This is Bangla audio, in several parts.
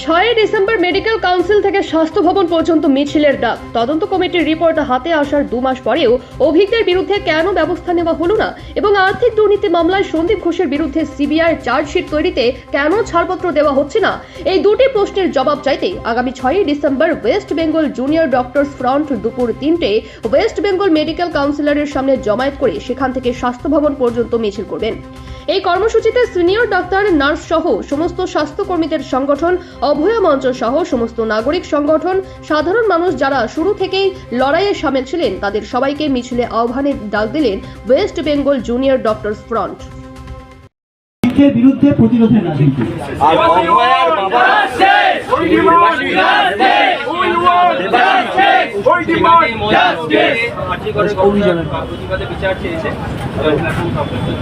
ছয়ই ডিসেম্বর মেডিকেল কাউন্সিল থেকে স্বাস্থ্য ভবন পর্যন্ত মিছিলের ডাক। তদন্ত কমিটির রিপোর্ট হাতে আসার দু মাস পরেও অভিজ্ঞদের বিরুদ্ধে কেন ব্যবস্থা নেওয়া হলো না? এবং আর্থিক দুর্নীতি মামলায় সন্দীপ ঘোষের বিরুদ্ধে সিবিআই চার্জশিট তৈরিতে কেন ছাড়পত্র দেওয়া হচ্ছে না? এই দুটি প্রশ্নের জবাব চাইতে আগামী ছয়ই December West Bengal junior doctors front দুপুর তিনটে ওয়েস্ট বেঙ্গল মেডিকেল কাউন্সিলরের সামনে জমায়েত করে সেখান থেকে স্বাস্থ্য ভবন পর্যন্ত মিছিল করবেন। এই কর্মসূচিতে সিনিয়র ডাক্তার নার্স সহ সমস্ত স্বাস্থ্যকর্মীদের সংগঠন অভয়া মঞ্চ সহ সমস্ত নাগরিক সংগঠন সাধারণ মানুষ যারা শুরু থেকেই লড়াইয়ে সামিল ছিলেন তাদের সবাইকে মিছিলে আহ্বানের ডাক দিলেন West Bengal junior doctor front. বিরুদ্ধে প্রতিরোধের আর প্রতিবাদে বিচার চেয়েছে।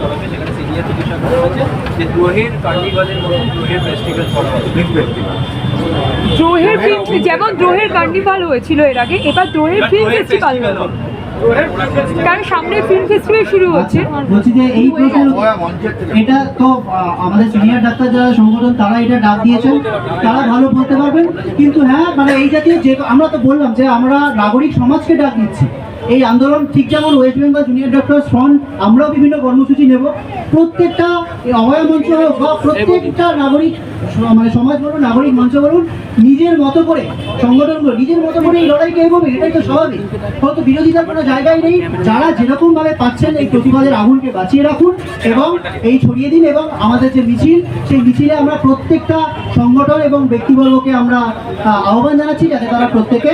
তরফে সেখানে সিনিয়র চিকিৎসক বলেছে যে দ্রোহের কার্নিভালের মতো দ্রোহের ফেস্টিভ্যাল করা হবে যেমন দ্রোহের কার্নিভাল হয়েছিল এর আগে এবার দ্রোহের ফিল্ম ফেস্টিভ্যাল হলো। কারণ সামনে ফিল্ম ফেস্টিভ্যাল শুরু হচ্ছে। বলছি যে এই প্রশ্ন এটা তো আমাদের সিনিয়র ডাক্তার যারা সংগঠন তারা এটা ডাক দিয়েছেন। তারা ভালো বলতে পারবেন। কিন্তু হ্যাঁ মানে এই জাতীয় যে আমরা তো বললাম যে আমরা নাগরিক সমাজকে ডাক দিচ্ছি। এই আন্দোলন ঠিক যেমন West Bengal junior doctor front আমরাও বিভিন্ন কর্মসূচি নেব। প্রত্যেকটা অভয় মঞ্চ হোক বা প্রত্যেকটা নাগরিক মানে সমাজ বলুন নাগরিক মঞ্চ বলুন নিজের মতো করে সংগঠনগুলো নিজের মতো করে এই লড়াইকে এগোবে এটাই তো স্বাভাবিক। হয়তো বিরোধিতার কোনো জায়গায় নেই। যারা যেরকম ভাবে পাচ্ছেন এই প্রতিবাদের আগুনকে বাঁচিয়ে রাখুন এবং এই ছড়িয়ে দিন এবং আমাদের যে মিছিল সেই মিছিলে আমরা প্রত্যেকটা সংগঠন এবং ব্যক্তিবর্গকে আমরা আহ, আহ্বান জানাচ্ছি যাতে তারা প্রত্যেকে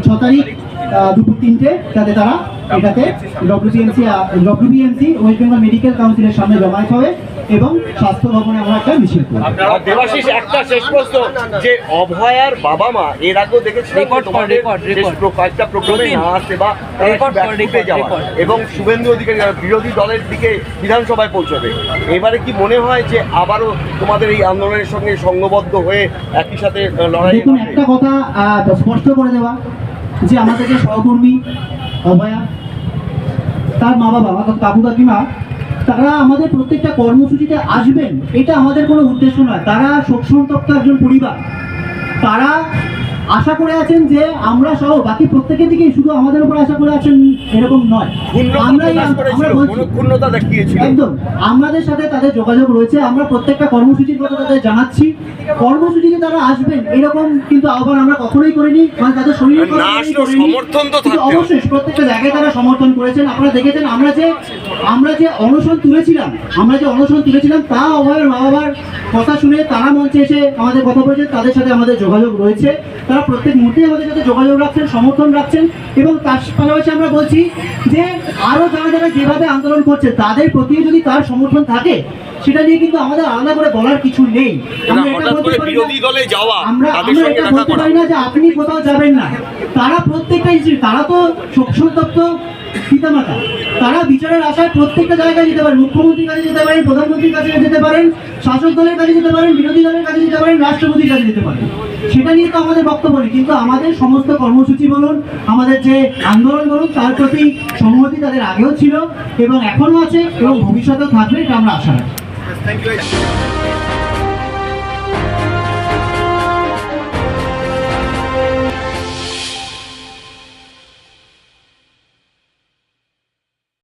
ছ তারিখ দুপুর তিনটে যাতে তারা এটাতে WBMC WBMC West Bengal medical কাউন্সিলের সামনে জমায়েত হবে। এবং স্বাস্থ্য ভবনে আমরা একটা মিছিল আর দেবাশিস একটা শেষ প্রশ্ন যে অভয়ার বাবা মা এর আগেও কর, তোমাদের record, বেশ কয়েকটা প্রোগ্রামে না আসে বা কর, যাওয়া। এবং শুভেন্দু অধিকারী বিরোধী দলের দিকে বিধানসভায় পৌঁছবে এবারে কি মনে হয় যে আবারও তোমাদের এই আন্দোলনের সঙ্গে সংঘবদ্ধ হয়ে একই সাথে লড়াই দেখুন একটা কথা স্পষ্ট করে দেওয়া যে আমাদের যে সহকর্মী অভয়া তার মা বাবা কাকু কাকিমা তারা আমাদের প্রত্যেকটা কর্মসূচিতে আসবেন, এটা আমাদের কোনো উদ্দেশ্য নয়। তারা শোক সন্তপ্ত একজন পরিবার। তারা আশা করে আছেন যে আমরা সহ বাকি প্রত্যেকের দিকে শুধু আমাদের উপর আশা করে আছেন এরকম নয়। একদম। আমাদের সাথে তাদের যোগাযোগ রয়েছে আমরা প্রত্যেকটা কর্মসূচির কথা তাদের জানাচ্ছি। কর্মসূচিতে তারা আসবেন এরকম কিন্তু আহ্বান আমরা কখনোই করিনি মানে তাদের। সমর্থন তো হবে। অবশ্যই প্রত্যেকটা জায়গায় তারা সমর্থন করেছেন। আপনারা দেখেছেন আমরা যে আমরা যে অনশন তুলেছিলাম আমরা যে অনশন তুলেছিলাম তা অভয়ের মা বাবার কথা শুনে তারা মঞ্চে এসে আমাদের কথা বলেছেন তাদের সাথে আমাদের যোগাযোগ রয়েছে। তারা প্রত্যেক মুহূর্তে আমাদের সাথে যোগাযোগ রাখছেন সমর্থন রাখছেন এবং তার পাশাপাশি আমরা বলছি যে আরও যারা যারা যেভাবে আন্দোলন করছে তাদের প্রতিও যদি তার সমর্থন থাকে সেটা নিয়ে কিন্তু আমাদের আলাদা করে বলার কিছু নেই। আমরা এটা বলতে পারি আমরা আমরা এটা বলতে পারি না যে আপনি কোথাও যাবেন না। তারা প্রত্যেকটা তারা তো শোকসন্তপ্ত পিতামাতা, তারা বিচারের আশায় প্রত্যেকটা জায়গায় যেতে পারেন, মুখ্যমন্ত্রীর কাছে যেতে পারেন, প্রধানমন্ত্রীর কাছে যেতে পারেন, শাসক দলের কাছে যেতে পারেন, বিরোধী দলের কাছে যেতে পারেন, রাষ্ট্রপতির কাছে যেতে পারেন। সেটা নিয়ে তো আমাদের বক্তব্য নেই, কিন্তু আমাদের সমস্ত কর্মসূচি বলুন, আমাদের যে আন্দোলন বলুন, তার প্রতি সংহতি তাদের আগেও ছিল এবং এখনও আছে এবং ভবিষ্যতেও থাকবে, এটা আমরা আশা রাখি।